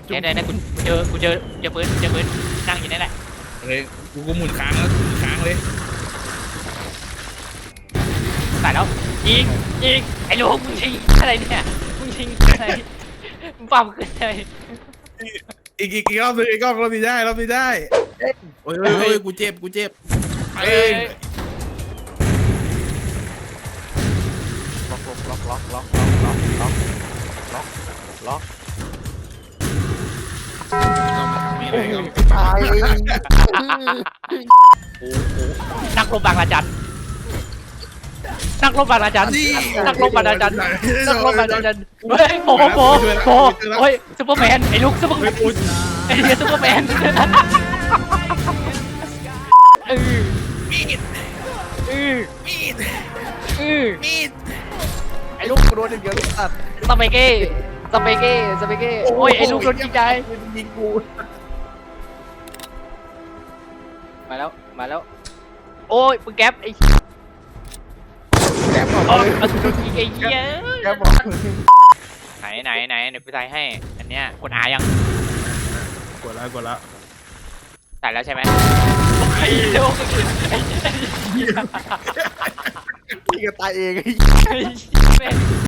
มันจุ่เนี่ยเนี่ยเนี่ยกูกูเจอกูเจอเจอปืนเจอปืนนั่งอยู่นี่แหละเลยกูกูหมุนค้างแล้วหมุนค้างเลยใส่แล้วยิงยิงไอ้ลูกมึงยิงอะไรเนี่ยมึงยิงอะไรมึงปั๊มขึ้นเลยอีกอีกอีกรอบนึงอีกรอบรอบนี้ได้รอบนี้ได้โอ้ยโอ้ยโอ้ยกูเจ็บกูเจ็บเอ้ยล็อกล็อกล็อกล็อกล็อกล็อกล็อกล็อกเอา เลยเอาตายนักรบบางระจันนักรบบางระจันนี่นักรบบางระจันนักรบบางระจันเฮ้ยโผล่โผล่โผล่เฮ้ยซูเปอร์แมนไอ้ลูกซูเปอร์แมเฮ้ยนกูไอ้เหี้ยซูเปอร์แมนเออมีดเออมีดเออมีดไอ้ลูกกูโดนอย่างเดียวเลยสัตว์สเปเก้สเปเก้สเปเก้โอ้ยไอ้ลูกโดนยิงใจยิงกู มาแล้ว มาแล้ว โอ้ยมึงแก๊ปไอ้แกมบอกโอ้ยเลยเอาโดนยิงไอ้เหี้ยแกมบอกไหนไหนไหนเดี๋ยวกูใส่ให้ อันเนี้ยกดอายังกดแล้วกดแล้วใส่แล้วใช่ไหมไอ้ลูกไอ้เหี้ยยิงกันตายเองไอ้ไอ้แม่ง